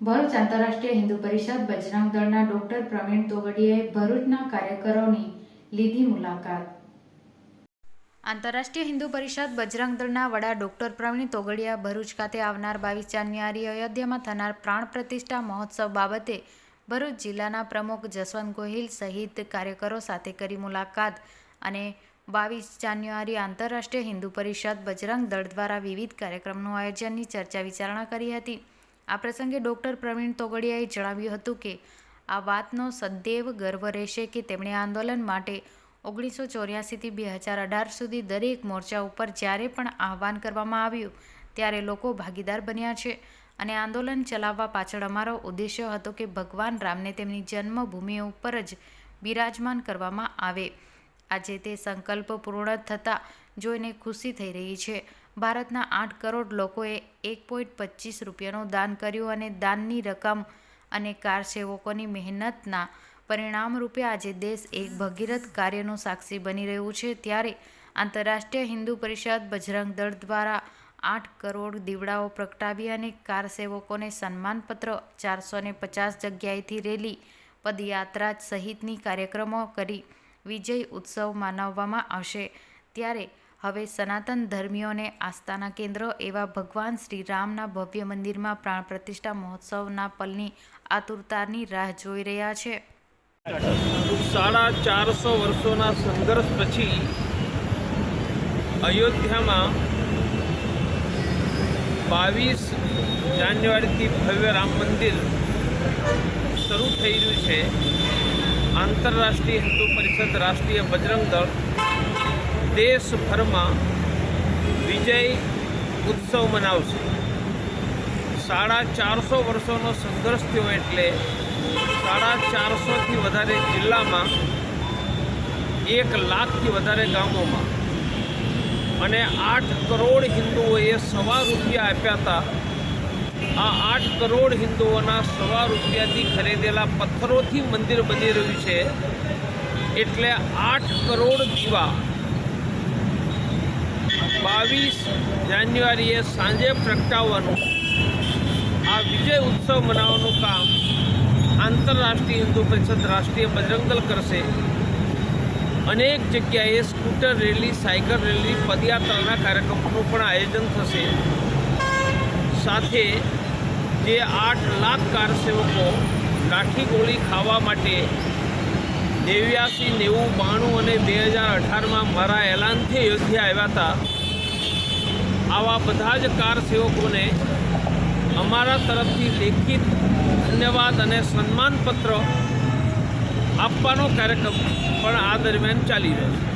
ભરૂચ આંતરરાષ્ટ્રીય હિન્દુ પરિષદ બજરંગ દળના ડોક્ટર પ્રવીણ તોગડિયાએ ભરૂચના કાર્યકરોની લીધી મુલાકાત. આંતરરાષ્ટ્રીય હિન્દુ પરિષદ બજરંગ દળના વડા ડોક્ટર પ્રવીણ તોગડિયા ભરૂચ ખાતે આવનાર બાવીસ જાન્યુઆરી અયોધ્યામાં થનાર પ્રાણ પ્રતિષ્ઠા મહોત્સવ બાબતે ભરૂચ જિલ્લાના પ્રમુખ જસવંત ગોહિલ સહિત કાર્યકરો સાથે કરી મુલાકાત અને બાવીસ જાન્યુઆરી આંતરરાષ્ટ્રીય હિન્દુ પરિષદ બજરંગ દળ દ્વારા વિવિધ કાર્યક્રમનું આયોજનની ચર્ચા વિચારણા કરી હતી. આ પ્રસંગે ડૉક્ટર પ્રવીણ તોગડિયાએ જણાવ્યું હતું કે આ વાતનો સદૈવ ગર્વ રહેશે કે તેમણે આંદોલન માટે ઓગણીસો ચોર્યાસીથી બે હજાર અઢાર સુધી દરેક મોરચા ઉપર જ્યારે પણ આહવાન કરવામાં આવ્યું, ત્યારે લોકો ભાગીદાર બન્યા છે. અને આંદોલન ચલાવવા પાછળ અમારો ઉદ્દેશ્ય હતો કે ભગવાન રામને તેમની જન્મભૂમિ ઉપર જ બિરાજમાન કરવામાં આવે. આજે તે સંકલ્પ પૂર્ણ થતા જોઈને ખુશી થઈ રહી છે. ભારતના આઠ કરોડ લોકોએ એક પોઈન્ટ પચીસ રૂપિયાનું દાન કર્યું અને દાનની રકમ અને કાર સેવકોની મહેનતના પરિણામ રૂપે આજે દેશ એક ભગીરથ કાર્યનું સાક્ષી બની રહ્યું છે. ત્યારે આંતરરાષ્ટ્રીય હિન્દુ પરિષદ બજરંગ દળ દ્વારા આઠ કરોડ દીવડાઓ પ્રગટાવી અને કાર સેવકોને સન્માનપત્ર, ચારસો ને પચાસ જગ્યાએથી રેલી, પદયાત્રા સહિતની કાર્યક્રમો કરી. વિજય ઉત્સવ મનાવવામાં આવશે. ત્યારે હવે સનાતન ધર્મીઓને આસ્થાના કેન્દ્ર એવા ભગવાન શ્રી રામના ભવ્ય મંદિરમાં પ્રાણ પ્રતિષ્ઠા મહોત્સવના પલની આતુરતાની રાહ જોઈ રહ્યા છે. સાડા ચારસો વર્ષોના સંઘર્ષ પછી અયોધ્યામાં બાવીસ જાન્યુઆરીથી ભવ્ય રામ મંદિર શરૂ થઈ રહ્યું છે. આંતરરાષ્ટ્રીય હિન્દુ પરિષદ રાષ્ટ્રીય બજરંગ દળ દેશભરમાં વિજય ઉત્સવ મનાવશે. સાડા ચારસો વર્ષોનો સંઘર્ષ થયો એટલે સાડા ચારસોથી વધારે જિલ્લામાં એક લાખથી વધારે ગામોમાં. અને આઠ કરોડ હિન્દુઓએ સવા રૂપિયા આપ્યા હતા આ આઠ કરોડ હિન્દુઓના સવા રૂપિયાથી ખરીદેલા પથ્થરોથી મંદિર બની રહ્યું છે. એટલે આઠ કરોડ દીવા. બાવીસ જાન્યુઆરીએ સાંજે પ્રગટાવવાનું. આ વિજય ઉત્સવ મનાવવાનું કામ આંતરરાષ્ટ્રીય હિન્દુ પરિષદ રાષ્ટ્રીય બજરંગ કરશે. અનેક જગ્યાએ સ્કૂટર રેલી, સાયકલ રેલી, પદયાત્રાના કાર્યક્રમોનું પણ આયોજન થશે. સાથે જે આઠ લાખ કાર સેવકો લાઠી ગોળી ખાવા માટે નેવ્યાસી, નેવું, બાણું અને બે હજાર અઢારમાં મારા એલાનથી અયોધ્યા આવ્યા હતા. આવા બધા જ કાર સેવકોને અમારા તરફથી લેખિત ધન્યવાદ અને સન્માનપત્ર આપવાનો કાર્યક્રમ પણ આ દરમિયાન ચાલી રહ્યો છે.